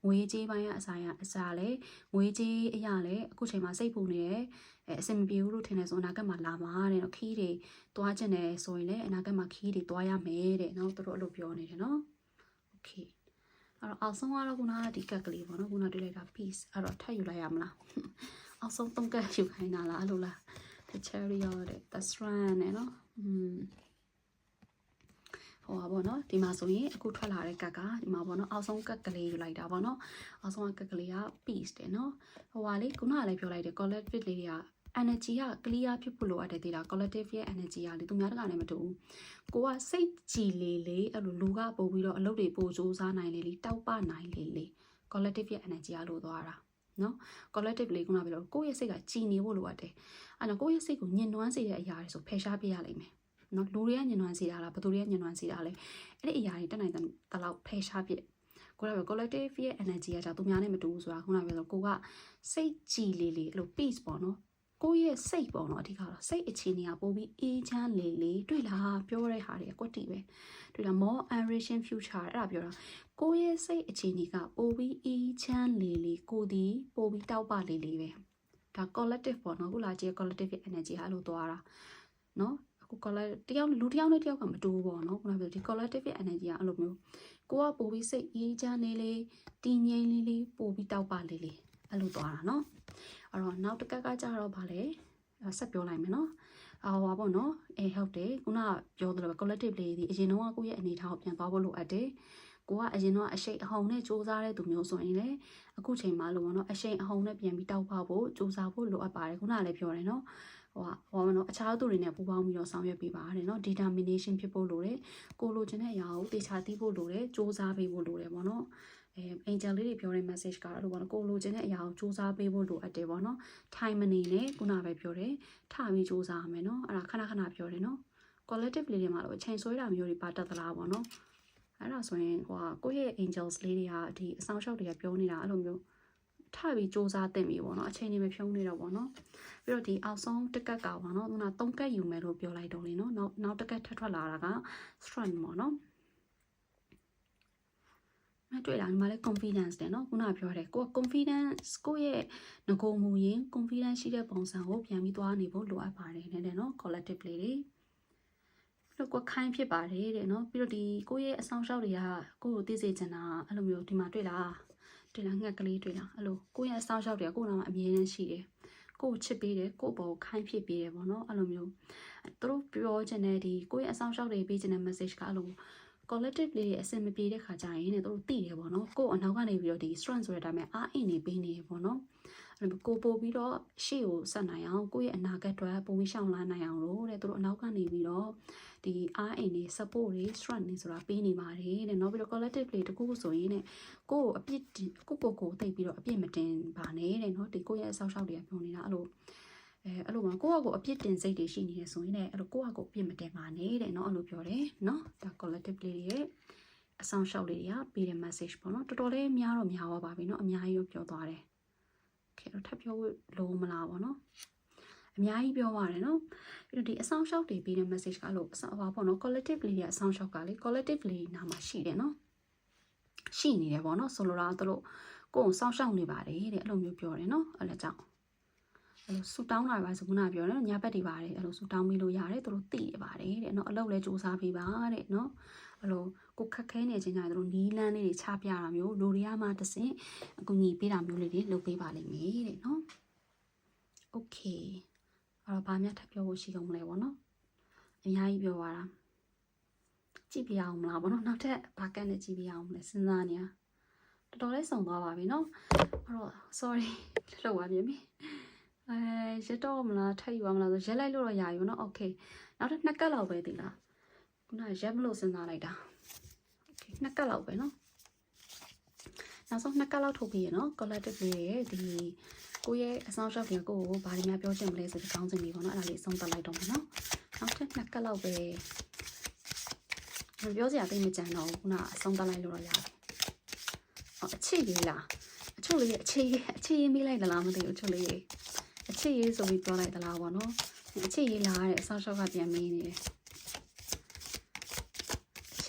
ငွေကြေးပိုင်းကအစားရအစားလဲငွေကြေးအရာလဲအခုချိန်မှာစိတ်ပူနေတယ်အဲအဆင်မပြေဘူးလို့ထင်တယ်ဆိုအနာဂတ်မှာလာမှာတဲ့နော်ခီးတွေသွားကျင်တယ်ဆိုရင်လည်းအနာဂတ်မှာခီးတွေသွားရမယ်တဲ့နော်သူတို့အဲ့လိုပြောနေတယ်နော်โอเคအဲ့တော့အောက်ဆုံးကတော့ခုနကဒီကက်ကလေးပေါ့နော်ခုနတွေ့လိုက်တာ peace အဲ့တော့ထပ်ယူလိုက်ရမလားအောက်ဆုံးသုံးကက်ယူခိုင်းတာလားအဲ့လိုလား the chariot တဲ့ the strand နဲ့နော်อืม ဟိုပါပေါ့နော်ဒီမှာဆိုရင်အခုထွက်လာတဲ့ကက်ကဒီမှာပေါ့နော်အောက်ဆုံးကက်ကလေးယူလိုက်တာပေါ့နော်အောက်ဆုံးကက်ကလေးက peace တဲ့နော်ဟိုပါလေခုနကလည်းပြောလိုက်တယ် collective လေးတွေက energy က clear ဖြစ်ဖို့လိုအပ်တယ်တိလား collective ရဲ့ energy ကလေသူများတကလည်းမတူဘူးကိုကစိတ်ကြည်လေလေအဲ့လိုလူကပို့ပြီးတော့အလုပ်တွေပို့စူးစမ်းနိုင်လေလေတောက်ပနိုင်လေလေ collective ရဲ့ energy ကလို့သွားတာနော် collective လေးခုနကပြောလို့ကိုယ့်ရဲ့စိတ်ကကြည်နေဖို့လိုအပ်တယ်အဲ့တော့ကိုယ့်ရဲ့စိတ်ကိုညှဉ်းနှွမ်းစေတဲ့အရာတွေဆိုဖယ်ရှားပြရလိမ့်မယ် နော်လူတွေကညှဉ်းနှွမ်းစေတာလားဘယ်သူတွေကညှဉ်းနှွမ်းစေတာလဲအဲ့ဒီအရာတွေတက်နိုင်တဲ့လောက်ဖယ်ရှားပြကိုယ်က collective ရဲ့ energy ကကြောင့်သူများနဲ့မတူဘူးဆိုတာခုနကပြောလို့ကိုကစိတ်ကြည်လေလေအဲ့လို peace ပေါ့နော်ကိုယ့်ရဲ့စိတ်ပေါ့နော်အဓိကတော့စိတ်အခြေအနေကပိုပြီးအေးချမ်းလေလေတွေ့လားပြောတဲ့ဟာတွေအကွက်တီပဲတွေ့လား more enriching future အဲ့ဒါပြောတာကိုယ့်ရဲ့စိတ်အခြေအနေကပိုပြီးအေးချမ်းလေလေကိုဒီပိုပြီးတောက်ပလေလေပဲဒါ collective ပေါ့နော်ခုလာကြည့် collective energy ဟာအဲ့လိုသွားတာနော် အခု collective တယောက်လူတယောက်နဲ့တယောက်ကမတူဘူးပေါ့နော်ခုနကပြောဒီ collective energy ကအဲ့လိုမျိုးကိုကပိုပြီးစိတ်အေးချမ်းလေလေတည်ငြိမ်လေလေပိုပြီးတောက်ပလေလေအဲ့လိုသွားတာနော်အဲ့တော့နောက်တစ်ကက်ကကြတော့ဗာလေဆက်ပြောလိုက်မယ်နော်အာဟောပါပေါ့နော်အဲဟုတ်တယ်ခုနကပြောသလိုပဲ collective လေးဒီအရင်တော့ကိုယ့်ရဲ့အနေထားကိုပြန်သွားဖို့လိုအပ်တယ်ကိုကအရင်တော့အရှိန်အဟုန်နဲ့စူးစမ်းတဲ့သူမျိုးဆိုရင်လည်းအခုချိန်မှလို့ပေါ့နော်အရှိန်အဟုန်နဲ့ပြန်ပြီးတောက်ပဖို့စူးစမ်းဖို့လိုအပ်ပါတယ်ခုနကလည်းပြောတယ်နော် ဟိုဟာဟိုပါနော်အခြားသူတွေနဲ့ပူးပေါင်းပြီးတော့ဆောင်ရွက်ပေးပါတယ်နော် determination ဖြစ်ဖို့လိုတယ်ကိုလိုချင်တဲ့အရာကိုတေချာသိဖို့လိုတယ်စူးစမ်းပေးဖို့လိုတယ်ပေါ့နော်အဲ angel လေးတွေပြောတဲ့ message ကတော့အဲ့လိုပေါ့နော်ကိုလိုချင်တဲ့အရာကိုစူးစမ်းပေးဖို့လိုအပ်တယ်ပေါ့နော် time မနေနဲ့ခုနပဲပြောတယ်ထပြီးစူးစမ်းရမယ်နော်အဲ့ဒါခဏခဏပြောတယ်နော် collective လေးတွေမှာတော့အချိန်ဆွဲတာမျိုးတွေပါတတ်သလားပေါ့နော်အဲ့ဒါဆိုရင်ဟိုဟာကိုယ့်ရဲ့ angels လေးတွေကဒီအဆောင်ရှောက်တွေကပြောနေတာအဲ့လိုမျိုး ထပြီးစူးစမ်းတင်ပြီပေါ့နော်အချိန်တွေမဖြုံးနေတော့ပေါ့နော်ပြီးတော့ဒီအောက်ဆုံးတက်ကက်ကပေါ့နော်ခုနသုံးကက်ယူမယ်လို့ပြောလိုက်တော့လေနော်နောက်နောက်တက်ကက်ထပ်ထွက်လာတာက strength ပေါ့နော်မတွေ့လားဒီမှာလဲ confidence တယ်နော်ခုနကပြောတယ်ကိုက confidence ကိုယ့်ရဲ့ငကိုမူရင် confidence ရှိတဲ့ပုံစံကိုပြန်ပြီးသွားနေဖို့လိုအပ်ပါတယ်နည်းနည်းနော် collective လေးတွေပြီးတော့ကိုခိုင်းဖြစ်ပါတယ်တဲ့နော်ပြီးတော့ဒီကိုယ့်ရဲ့အဆောင်ရှောက်တွေကကိုယ့်ကိုသိစေချင်တာအဲ့လိုမျိုးဒီမှာတွေ့လား တွေ့လားငှက်ကလေးတွေ့လားအဲ့လိုကိုယ့်ရဲ့အဆောင်ရှောက်တွေကကိုယ့်နာမှာအမြဲတမ်းရှိတယ်ကိုယ်ချစ်ပေးတယ်ကိုယ့်ဘောကိုခိုင်းဖြစ်ပေးတယ်ပေါ့နော်အဲ့လိုမျိုးသူတို့ပြောချင်တဲ့ဒီကိုယ့်ရဲ့အဆောင်ရှောက်တွေပေးချင်တဲ့ message ကအဲ့လို collective လေးတွေအဆင်မပြေတဲ့ခါကျရင်ねတို့သိတယ်ပေါ့နော်ကို့အနောက်ကနေပြီးတော့ဒီ strength ဆိုတဲ့အတိုင်းပဲအားအင်နေပေးနေပေါ့နော် အဲ့လိုကိုပို့ပြီးတော့ရှေ့ကိုဆက်နိုင်အောင်ကိုယ့်ရဲ့အနာဂတ်အတွက်ပုံပြီးရှောင်လာနိုင်အောင်လို့တဲ့တို့အနောက်ကနေပြီးတော့ဒီအားအင်တွေ support တွေ strength တွေဆိုတာပေးနေပါတယ်တဲ့နောက်ပြီးတော့ collective လေးတခုဆိုရင်ねကိုယ့်ကိုအပြစ်ကိုကိုကိုတိတ်ပြီးတော့အပြစ်မတင်ပါနဲ့တဲ့နော်ဒီကိုယ့်ရဲ့အဆောက်အအုံတွေကပြောနေတာအဲ့လိုအဲအဲ့လိုမှာကိုယ့်အကိုအပြစ်တင်စိတ်တွေရှိနေတယ်ဆိုရင်လည်းအဲ့လိုကိုယ့်အကိုအပြစ်မတင်ပါနဲ့တဲ့เนาะအဲ့လိုပြောတယ်เนาะဒါ collective လေးတွေရဲ့အဆောင်ရှောက်လေးတွေကပေးတဲ့ message ပေါ့နော်တော်တော်လေးများတော့များသွားပါပြီเนาะအများကြီးကိုပြောသွားတယ် ခဲ့တော့ထပ်ပြောဖို့လိုမလားပေါ့နော်အများကြီးပြောရတယ်နော်ပြီးတော့ဒီအဆောင်ရှောက်တွေပြီးတဲ့ message ကလို့အဆောင်ပါပေါ့နော် collectively ရဲ့အဆောင်ရှောက်ကလေ collectively နာမှာရှိတယ်နော်ရှိနေတယ်ပေါ့နော်ဆိုလိုတာသူတို့ကိုယ်ကိုစောင့်ရှောက်နေပါတယ်တဲ့အဲ့လိုမျိုးပြောတယ်နော်အဲ့ဒါကြောင့်အဲ့လိုဆူတောင်းလာပါဆိုခုနပြောတယ်ညဘက်တွေပါတယ်အဲ့လိုဆူတောင်းပြီးလို့ရတယ်သူတို့သိရပါတယ်တဲ့နော်အလုပ်လဲစူးစမ်းပြီးပါတဲ့နော် အဲ့လိုကိုခက်ခဲနေခြင်းကြရင်သူတို့နီးလန်းလေးတွေချပြတာမျိုးလူတွေကမှတဆင့်အကူညီပေးတာမျိုးလေးတွေလုပ်ပေးပါလိမ့်မယ်တဲ့နော်โอเคအဲ့တော့ဘာများထပ်ပြောဖို့ရှိကုန်မလဲပေါ့နော်အများကြီးပြောသွားတာကြည့်ပြအောင်မလားပေါ့နော်နောက်ထပ်ဘာကတ်နဲ့ကြည့်ပြအောင်မလဲစဉ်းစားနေရတော်တော်လေးစုံသွားပါပြီနော်အဲ့တော့ sorry လောက်ပါပြင်ပြီအဲရတော့မလားထပ်ယူရမလားဆိုရက်လိုက်လို့တော့ရယူနော် okay နောက်ထပ်နှစ်ကတ်လောက်ပဲဒီလားခု နရက်မလို့စဉ်းစားလိုက်တာ okay နှစ်ကတ်လောက်ပဲနော်နောက်ဆုံးနှစ်ကတ်လောက်ထုတ်ပြီးရနော် collective လေးရဲ့ဒီကိုယ့်ရဲ့အဆောင်ရှောက်ပြင်ကိုကိုဘာတွေများပြောချင်မလဲဆိုတဲ့ကောင်းစင်လေးပေါ့နော်အဲ့ဒါလေးဆုံးသတ်လိုက်တော့မယ်နော်နောက်ထပ်နှစ်ကတ်လောက်ပဲမပြောစရာသိမကြံတော့ဘူးခုနအဆုံးသတ်လိုက်လို့တော့ရတယ်အော်အချစ်ကြီးလားအချို့လေးအချစ်အချစ်ရေးမိလိုက်သလားမသိဘူးအချို့လေးအချစ်ရေးဆိုပြီးပြောလိုက်သလားပေါ့နော်အချစ်ရေးလားတဲ့အဆောင်ရှောက်ကပြန်မင်းနေတယ်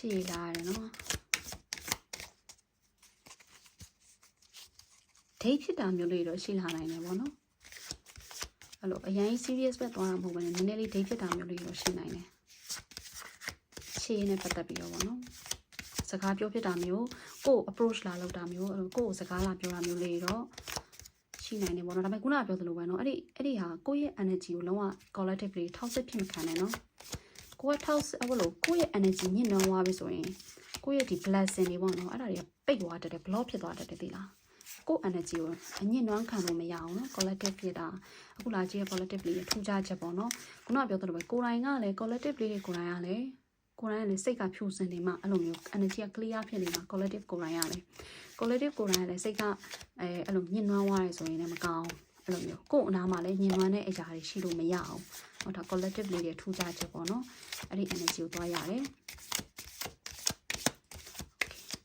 ရှည်လာတယ်နော်ဒိတ်ဖြစ်တာမျိုးလေးတော့ရှိလာနိုင်တယ်ပေါ့နော်အဲ့လိုအရင် serious ပဲသွားတာမဟုတ်ဘဲနည်းနည်းလေးဒိတ်ဖြစ်တာမျိုးလေးတော့ရှိနိုင်တယ်ရှည်နဲ့ပတ်သက်ပြီးတော့ပေါ့နော်စကားပြောဖြစ်တာမျိုးကို့ approach လာလောက်တာမျိုးအဲ့လိုကို့စကားလာပြောတာမျိုးလေးတော့ရှိနိုင်တယ်ပေါ့နော်ဒါပေမဲ့ခုနကပြောသလိုပဲနော်အဲ့ဒီအဲ့ဒီဟာကိုယ့်ရဲ့ energy ကိုလုံးဝ collective လေးထောက်စစ်ဖြစ်မခံနိုင်နော် ကိုယ်ကထောက်အခုလိုကိုယ့်ရဲ့ energy ညှင်းနှောင်းသွားပြီဆိုရင်ကိုယ့်ရဲ့ဒီ blessing တွေပေါ့နော်အဲ့ဒါတွေကပိတ်သွားတတ်တယ် block ဖြစ်သွားတတ်တယ်သိလားကိုယ့် energy ကိုအညှင်းနှောင်းခံလို့မရအောင်နော် collective ဖြစ်တာအခုလာကြည့်ရ collectively ထူးခြားချက်ပေါ့နော်ခုနကပြောသလိုပဲကိုယ်တိုင်ကလည်း collectively ကိုယ်တိုင်ကလည်းကိုယ်တိုင်ကလည်းစိတ်ကဖြူစင်နေမှအဲ့လိုမျိုး energy က clear ဖြစ်နေမှ collective ကိုယ်တိုင်ကလည်း collective ကိုယ်တိုင်ကလည်းစိတ်ကအဲအဲ့လိုညှင်းနှောင်းသွားရဲဆိုရင်လည်းမကောင်းအဲ့လိုမျိုးကိုယ့်အနာမှာလည်းညှင်းနှောင်းတဲ့အရာတွေရှိလို့မရအောင် ဟောဒါ collectively ရဲ့ထူးခြားချက်ပေါ့နော်အဲ့ဒီ energy ကိုသွားရတယ်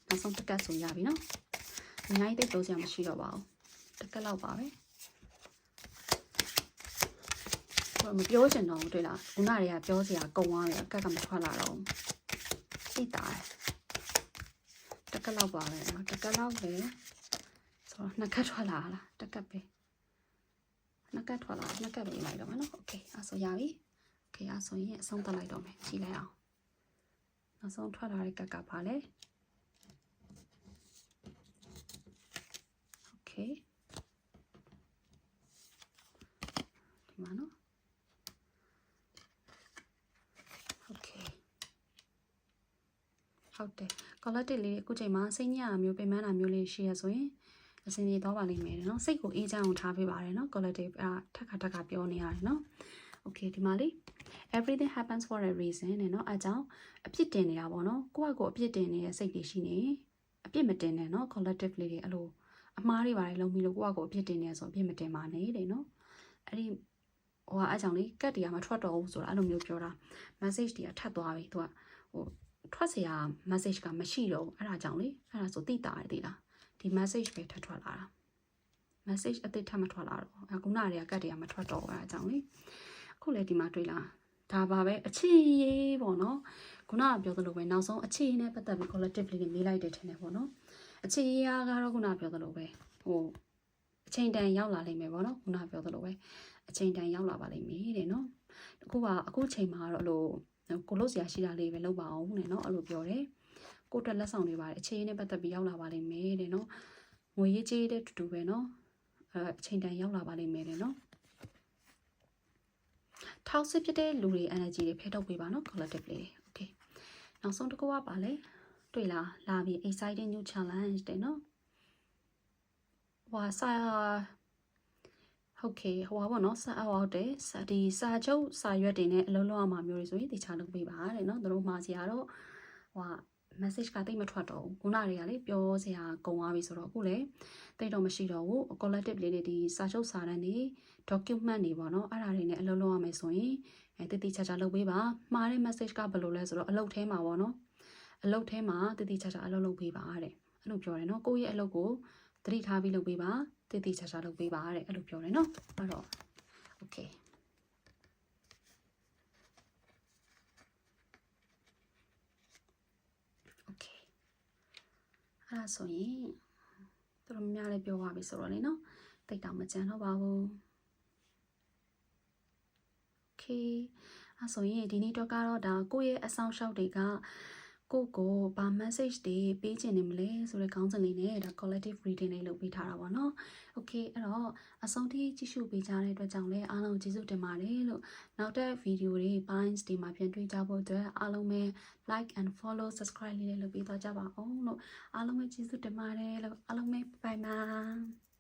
နောက်ဆုံးတက်ကတ်ဆိုရပြီနော်အများကြီးတိတ်လို့စရာမရှိတော့ပါဘူးတက်ကတ်လောက်ပါပဲဘာမပြောချင်တော့တွေ့လားခုနတွေကပြောစရာကုံသွားတယ်အကက်ကမထွက်လာတော့ဘူးသိတာတက်ကတ်လောက်ပါပဲနော်တက်ကတ်လောက်ပဲဆိုတော့နှစ်ကတ်ထွက်လာလားတက်ကတ်ပဲ နှစ်ကက်ထွက်လာနှစ်ကက်ပဲလိုက်တော့မယ်เนาะโอเคအဲ့ဆိုရပြီโอเคအဲ့ဆိုရင်အဆုံးသတ်လိုက်တော့မယ်ကြည့်လိုက်အောင်နောက်ဆုံးထွက်လာတဲ့ကက်ကပါလေโอเคဒီမှာเนาะโอเคဟုတ်တယ် collective လေးအခုချိန်မှာစိတ်ညစ်တာမျိုးပင်ပန်းတာမျိုးလေးရှိရဆိုရင် အစင်ပြေသွားပါလိမ့်မယ်เนาะစိတ်ကိုအေးချမ်းအောင်ထားပေးပါတယ်เนาะ collective အာထက်ခါထက်ခါပြောနေရတယ်เนาะ okay ဒီမှာလေ everything happens for a reason နဲ့เนาะအဲကြောင့်အပြစ်တင်နေတာပေါ့เนาะကိုယ့်အကိုအပြစ်တင်နေတဲ့စိတ်တွေရှိနေအပြစ်မတင်နဲ့เนาะ collective လေးတွေအဲ့လိုအမားတွေပါတယ်လုံးပြီးလို့ကိုယ့်အကိုအပြစ်တင်နေဆိုအပြစ်မတင်ပါနဲ့တဲ့เนาะအဲ့ဒီဟိုကအဲကြောင့်လေကတ်တွေကမထွက်တော့ဘူးဆိုတာအဲ့လိုမျိုးပြောတာ message တွေကထပ်သွားပြီသူကဟိုထွက်เสีย message ကမရှိတော့ဘူးအဲ့ဒါကြောင့်လေအဲ့ဒါဆိုသိတာရသေးလား ဒီ message ပဲထပ်ထွက်လာတာ message အသစ်ထပ်မထွက်လာတော့အခုနတွေကကတ်တွေကမထွက်တော့ဘူးအဲ့ဒါကြောင့်လေအခုလေဒီမှာတွေ့လားဒါပါပဲအခြေရေးပေါ့နော်ခုနကပြောသလိုပဲနောက်ဆုံးအခြေရေးနဲ့ပတ်သက်ပြီး collective လေးတွေမေးလိုက်တယ်ထင်တယ်ပေါ့နော်အခြေရေးကတော့ခုနပြောသလိုပဲဟိုအချိန်တန်ရောက်လာလိမ့်မယ်ပေါ့နော်ခုနပြောသလိုပဲအချိန်တန်ရောက်လာပါလိမ့်မယ်တဲ့နော်အခုကအခုချိန်မှာတော့အဲ့လိုကိုလို့စရာရှိတာလေးပဲလုပ်ပါအောင်တဲ့နော်အဲ့လိုပြောတယ် ကိုတက်လက်ဆောင်တွေပါတယ်အခြေအနေနဲ့ပတ်သက်ပြီးရောက်လာပါလိမ့်မယ်တဲ့နော်ငွေရေးကြေးတဲ့တူတူပဲနော်အဲအချိန်တန်ရောက်လာပါလိမ့်မယ်တဲ့နော်ထောက်စစ်ဖြစ်တဲ့လူတွေ energy တွေဖယ်ထုတ်ပေးပါနော် collective လေး okay နောက်ဆုံးတစ်ခုကပါလေတွေ့လားလာပြီ exciting new challenge တဲ့နော်ဟွာစာဟုတ်ကဲ့ဟိုပါပေါ့နော်စာအောက်တယ်စာဒီစာချုပ်စာရွက်တွေနဲ့အလုံးလုံးအမှာမျိုးတွေဆိုရင်တခြားလုပ်ပေးပါတဲ့နော်တို့မှာစီကတော့ဟို message ကတိတ်မထွက်တော့ဘူးခုနတွေကလေပြောစရာကုန်သွားပြီဆိုတော့အခုလေတိတ်တော့မရှိတော့ဘူး collective လေးတွေဒီစာချုပ်စာတမ်းတွေ document တွေပေါ့နော်အဲ့ဒါတွေနဲ့အလုံးလုံးရမယ်ဆိုရင်အဲတတိချာချာလုပ်ပေးပါမှားတဲ့ message ကဘယ်လိုလဲဆိုတော့အလုပ်ထဲမှာပေါ့နော်အလုပ်ထဲမှာတတိချာချာအလုပ်လုပ်ပေးပါတဲ့အဲ့လိုပြောတယ်နော်ကိုယ့်ရဲ့အလုပ်ကိုသတိထားပြီးလုပ်ပေးပါတည်တည်ချာချာလုပ်ပေးပါတဲ့အဲ့လိုပြောတယ်နော်အဲ့တော့ okay အဲ့ဒါဆိုရင်တော်တော်များများလေးပြောပါပြီဆိုတော့လေနော်တိတ်တောင်မကြမ်းတော့ပါဘူး okay အဲ့ဆိုရင်ဒီနေ့တော့ကတော့ဒါကိုယ့်ရဲ့အဆောင်ရှောက်တွေက ကိုကိုဘာ message တွေပေးချင်နေမလဲဆိုတဲ့ခေါင်းစဉ်လေးနဲ့ဒါ collective reading လေးလုပ်ပေးထားတာပေါ့နော်။ Okay အဲ့တော့အဆုံးထိကြည့်ရှုပေးကြတဲ့အတွက်ကြောင့်လည်းအားလုံးကျေးဇူးတင်ပါတယ်လို့နောက်တဲ့ video တွေ binds တွေမှာပြန်တွေ့ကြဖို့အတွက်အားလုံးပဲ like and follow subscribe လေးလေးလုပ်ပေးသွားကြပါအောင်လို့အားလုံးပဲကျေးဇူးတင်ပါတယ်လို့အားလုံးပဲ bye bye